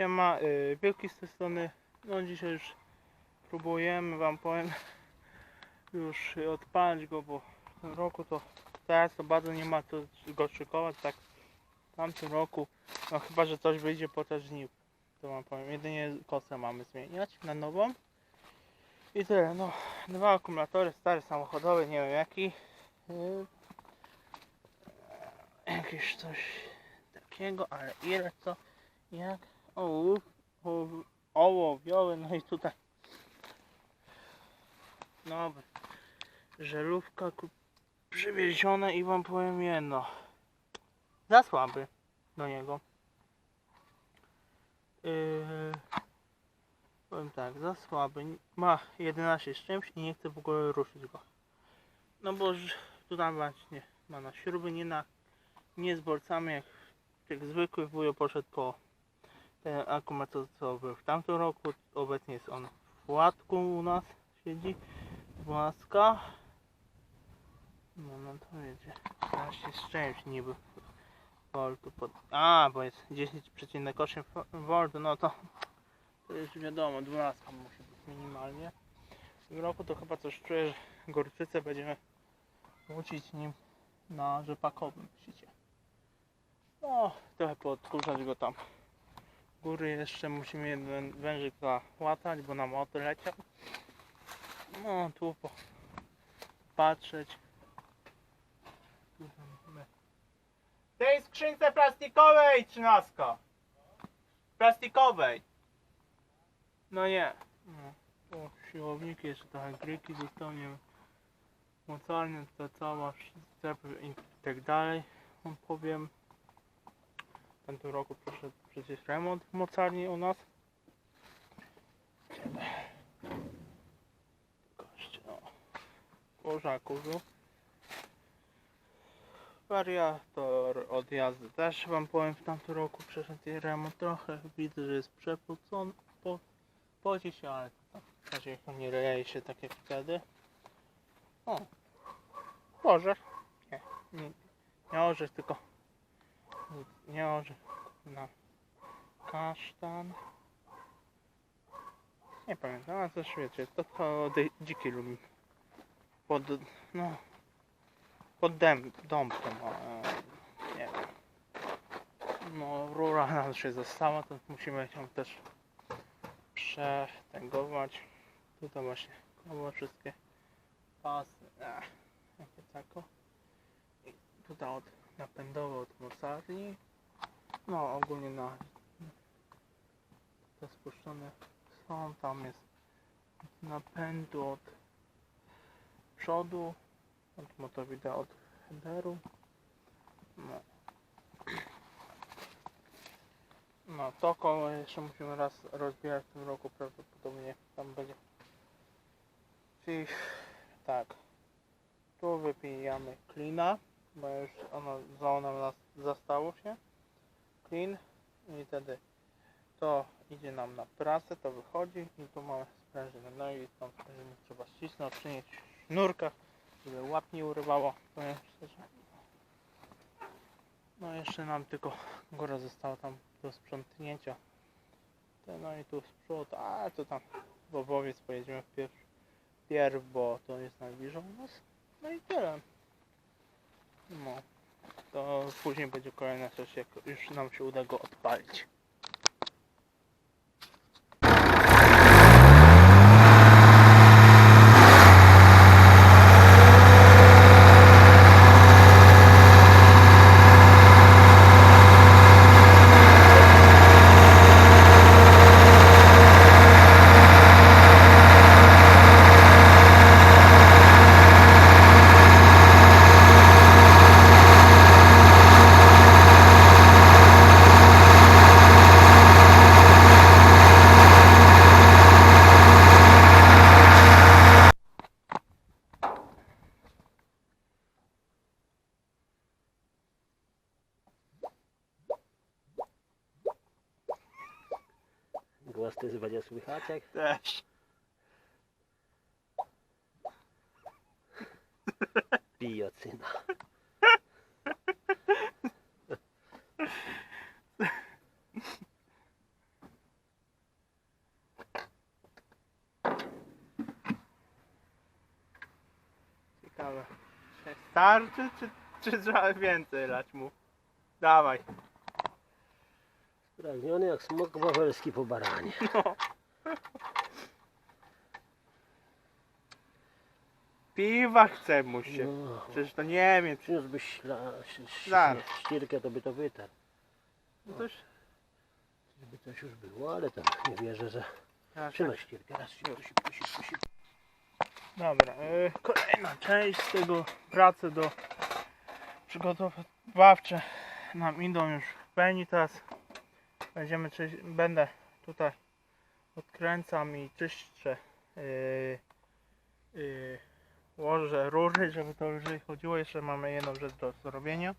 siema, yy, wielki z tej strony. No dzisiaj już próbujemy wam powiem już y, odpalić go, bo w tym roku to teraz to bardzo nie ma co go szykować, tak w tamtym roku, no chyba, że coś wyjdzie po te żniw, to wam powiem, jedynie kosę mamy zmieniać na nową. I tyle, no. Dwa akumulatory, stary samochodowy, nie wiem jaki. Yy, jakieś coś takiego, ale ile co, jak, o, o ołowioły, no i tutaj. Nowe żelówka przywiezione i wam powiem jedno. Za słaby do niego. Yy, powiem tak, za słaby. Ma 11 z czymś i nie chcę w ogóle ruszyć go. No bo tutaj właśnie ma na śruby nie na nie z bolcami jak jak zwykły wujo poszedł po był w tamtym roku obecnie jest on w łatku u nas siedzi Łaska. No, no to wiecie. 15 z czymś niby voltu pod... A, bo jest 10,8 V, no to to już wiadomo, 12 musi być minimalnie. W tym roku to chyba coś czuję, że gorczycę będziemy wrócić nim na rzepakowym sicie. No, trochę podkurzać go tam. Góry jeszcze musimy jeden wężyk załatać, bo nam motor leciał. No, tu po... patrzeć. W tej skrzynce plastikowej trzynastka. Plastikowej. No nie. No. O, siłowniki, jeszcze trochę gryki zostały, nie wiem. Mocarnia, ta cała scepy i tak dalej. Powiem. Tamtym roku proszę przecież remont w mocarni u nas. Gość, o. Kurza, kurzu. Wariator od jazdy też wam powiem w tamtym roku przeszedł remont trochę. Widzę, że jest przepocony. Po, poci się, ale tam w razie nie leje się tak jak wtedy. O. Orzech. Nie, nie, nie orzech, tylko. Na kasztan. Nie pamiętam, ale coś wiecie, to to dziki lubi. Pod, no, pod dęb, dąbkiem, e, nie wiem. No, rura nam się została, to musimy ją też przetęgować. Tutaj właśnie, no bo wszystkie pasy, ech, jakie tako. I tutaj od napędowe od mocarni. No, ogólnie na te spuszczone są, tam jest napędu od przodu, od motowida od headeru. No. No to koło jeszcze musimy raz rozbierać w tym roku prawdopodobnie tam będzie. Czyli tak. Tu wypijamy klina, bo już ono za nam nas zastało się. Clean i wtedy to idzie nam na prasę, to wychodzi i tu mamy sprężynę. No i tą sprężynę trzeba ścisnąć, przynieść w sznurkach, żeby łap nie urywało. No jeszcze nam tylko góra została tam do sprzątnięcia. No i tu z przodu, a to tam w obowiec pojedziemy wpierw, pierw, bo to jest najbliżej u nas. No i tyle. No, to później będzie kolejna rzecz, jak już nam się uda go odpalić. kurwa nie słychać jak... Też. Pijocyna. Ciekawe. Starczy czy, czy trzeba więcej lać mu? Dawaj. Spragniony jak smok wawelski po baranie. No. Piwa chce mu się. No, Przecież to nie wiem, czy... przyniósłbyś śla- ścierkę, to by to wytarł. No to już... Żeby coś już było, ale tam nie wierzę, że... Teraz Trzymaj ścierkę, raz szybko, szybko, szybko, szybko. Dobra, e, kolejna część z tego pracy do przygotowawcze nam idą już w pełni teraz będziemy czyś, będę tutaj odkręcam i czyszczę yy, yy, łożę rury, żeby to lżej chodziło jeszcze mamy jedną rzecz do zrobienia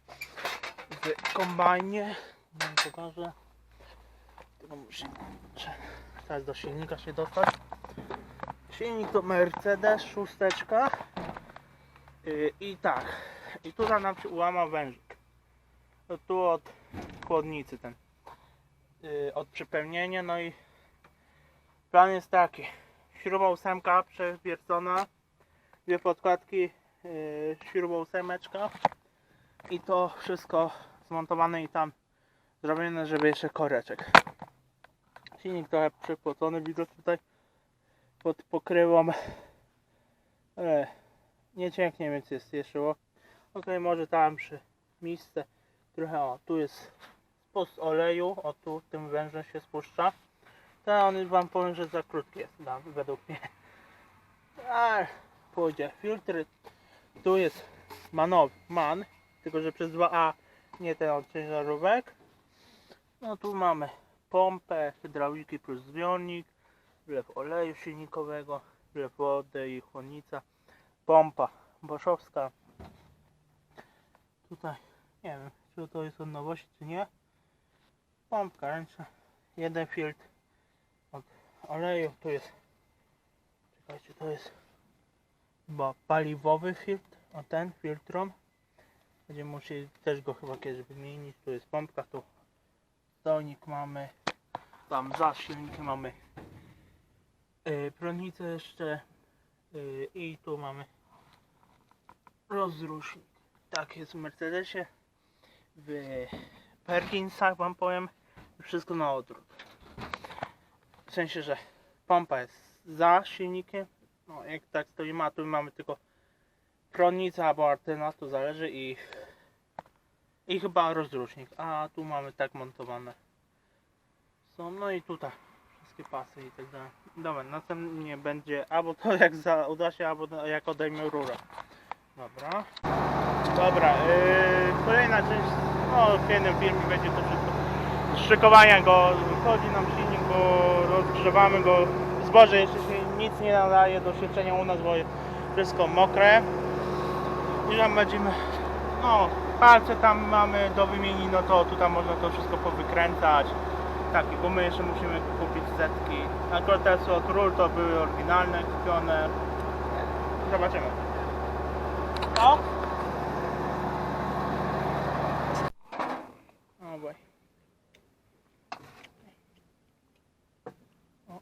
w kombajnie wam pokażę tylko muszę teraz do silnika się dostać Silnik to Mercedes, szósteczka. Yy, I tak. I tutaj nam się ułamał wężyk. Tu od chłodnicy ten. Yy, od przepełnienia. No i plan jest taki. Śruba ósemka przewiercona. Dwie podkładki. Yy, śruba ósemeczka. I to wszystko zmontowane i tam zrobione, żeby jeszcze koreczek. Silnik trochę przepłocony, widzę tutaj pod pokrywą. E, nie cięknie, więc jest jeszcze o. Ok, może tam przy miejsce trochę o, tu jest spust oleju, o tu tym wężem się spuszcza. Ten on wam powiem, że za krótki jest dla, według mnie. A, pójdzie. Filtry. Tu jest manowy, man, tylko że przez 2A nie ten od ciężarówek. No tu mamy pompę, hydrauliki plus zbiornik wlew oleju silnikowego, wlew wody i chłodnica, pompa boszowska. Tutaj nie wiem, czy to jest od nowości, czy nie. Pompka ręczna, jeden filtr od oleju, tu jest, czekajcie, to jest chyba paliwowy filtr, o ten filtrom. Będziemy musieli też go chyba kiedyś wymienić, tu jest pompka, tu stolnik mamy, tam za mamy yy, prądnicę jeszcze yy, i tu mamy rozrusznik. Tak jest w Mercedesie. W Perkinsach wam powiem wszystko na odwrót. W sensie, że pompa jest za silnikiem. No jak tak stoimy, a tu mamy tylko prądnica albo artyna, to zależy i i chyba rozrusznik, a tu mamy tak montowane są, no i tutaj wszystkie pasy i tak dalej. Dobra, następnie będzie albo to jak za, uda się, albo jak odejmę rurę. Dobra. Dobra, yy, kolejna część, no w jednym filmie będzie to wszystko. Szykowania go, chodzi nam silnik, bo rozgrzewamy go. Zboże jeszcze się nic nie nadaje do sieczenia u nas, bo jest wszystko mokre. I tam będziemy, no palce tam mamy do wymieni, no to tutaj można to wszystko powykręcać. Takie gumy jeszcze musimy kupić setki. Akurat te są od rul to były oryginalne, kupione. Zobaczymy. O boj. O.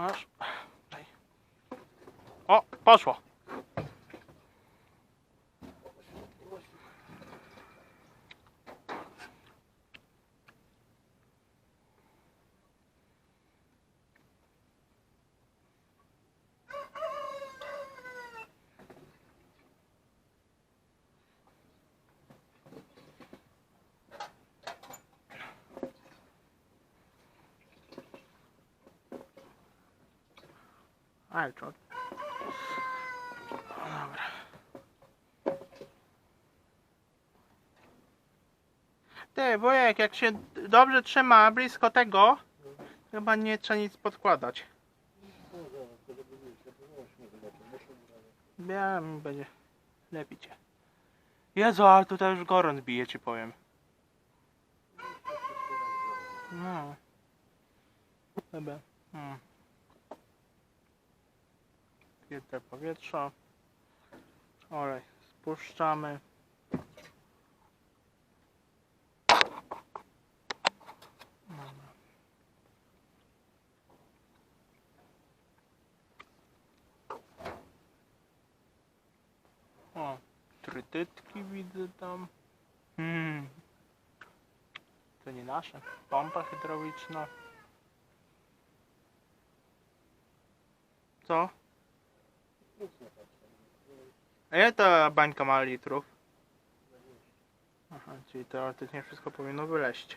Masz. O, poszło. Ale to. O, Dobra. Ty, wujek, jak się dobrze trzyma blisko tego, Chyba nie trzeba nic podkładać. Wiem, będzie lepiej. Jezu, ale tutaj już gorąc bije, ci powiem. No. Chyba. Hmm. Filtr powietrza. Olej spuszczamy. O, trytytki widzę tam. Hmm. To nie nasze. Pompa hydrauliczna. Co? A ile ta bańka ma litrów? Aha, czyli teoretycznie wszystko powinno wyleść.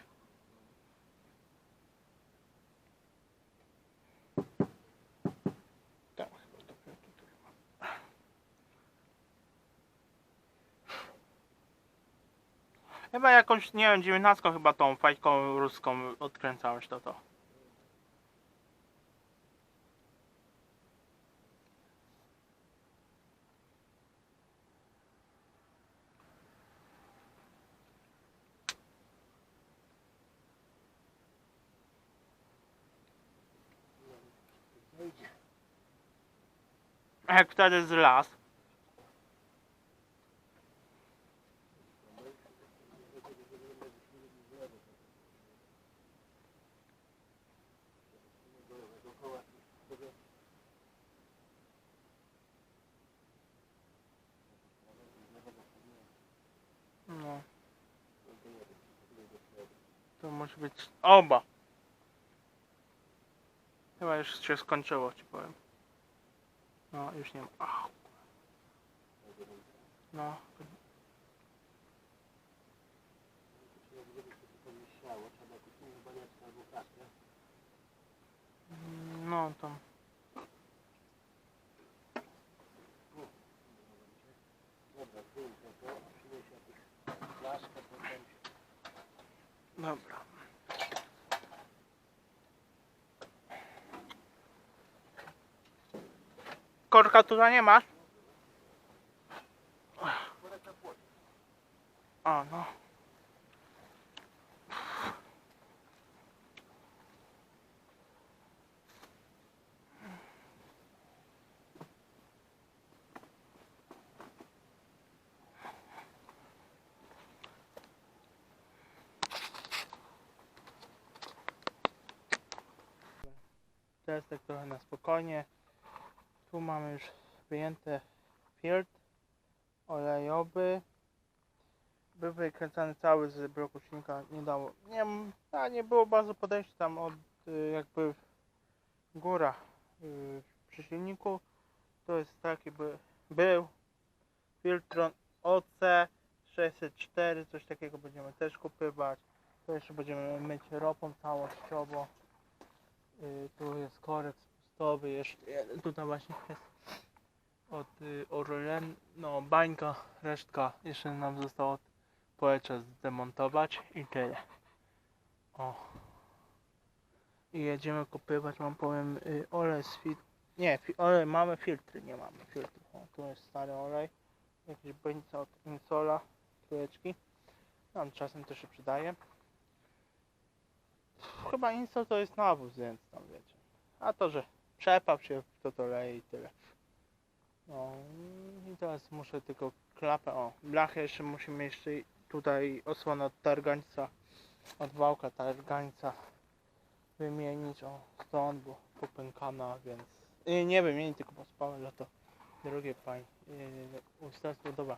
Tak, ja. Chyba jakąś, nie wiem, dziewiętnastką chyba tą fajką ruską odkręcałeś to to. Wtedy z las? No. To musi być oba. Chyba już się skończyło, ci powiem. No, już nie ma. Ach. No. No, tam. Dobra. Korka tutaj nie masz? A, no. Teraz trochę na spokojnie. Tu mamy już wyjęte filtr olejowy. Był wykręcany cały z bloku silnika, nie dało. Nie, a nie było bardzo podejścia tam od y, jakby góra y, przy silniku. To jest taki by był filtr OC 604, coś takiego będziemy też kupywać. To jeszcze będziemy myć ropą całościowo. Y, tu jest korek spustowy, jeszcze jeden tutaj właśnie jest od y, Orlen, no bańka, resztka jeszcze nam zostało powietrze zdemontować i tyle. O. I jedziemy kupywać, mam powiem, y, olej z fil... Nie, olej mamy, filtry nie mamy, filtrów. O, tu jest stary olej, jakiś bańca od Insola, trójeczki. Tam czasem też się przydaje. Chyba Insol to jest nawóz, więc tam wiecie. A to, że przepaw się w to to leje i tyle. No i teraz muszę tylko klapę, o blachę jeszcze musimy jeszcze tutaj osłonę od targańca, od wałka targańca wymienić, o stąd, bo popękana, więc y, nie wymienić, tylko pospałem, ale to drogie pań, yy, ustawstwo, dobra.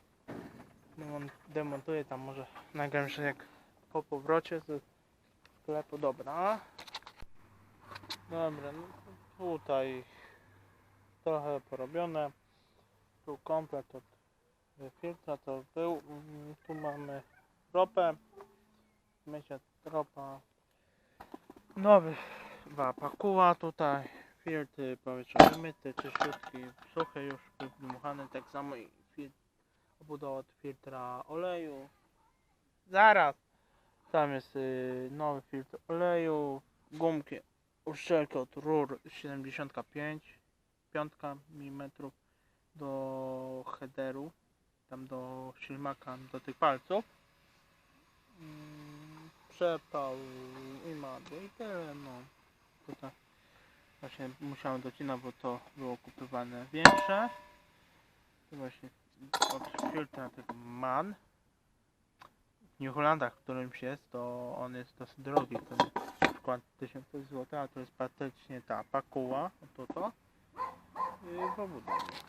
Demon, demontuję tam może nagram jeszcze jak po powrocie z sklepu, dobra. Dobra, no tutaj trochę porobione. Tu komplet od filtra to był. Mm, Tu mamy ropę. Mycia ropa. Nowy pakuła tutaj. Filtry powietrza wymyte, czyściutki, suche już, dmuchane, tak samo i obudowa od filtra oleju. Zaraz! Tam jest y, nowy filtr oleju, gumki uszczelkę od rur 75 5 mm do headeru tam do ślimaka do tych palców. Mm, przepał i madło i tyle no. Tutaj właśnie musiałem docinać bo to było kupywane większe. To właśnie od filtra tego MAN. W New Hollandach, w którymś jest, to on jest dosyć drogi, przykład 1000 zł, a to jest praktycznie ta pakuła, to to i pobudowa.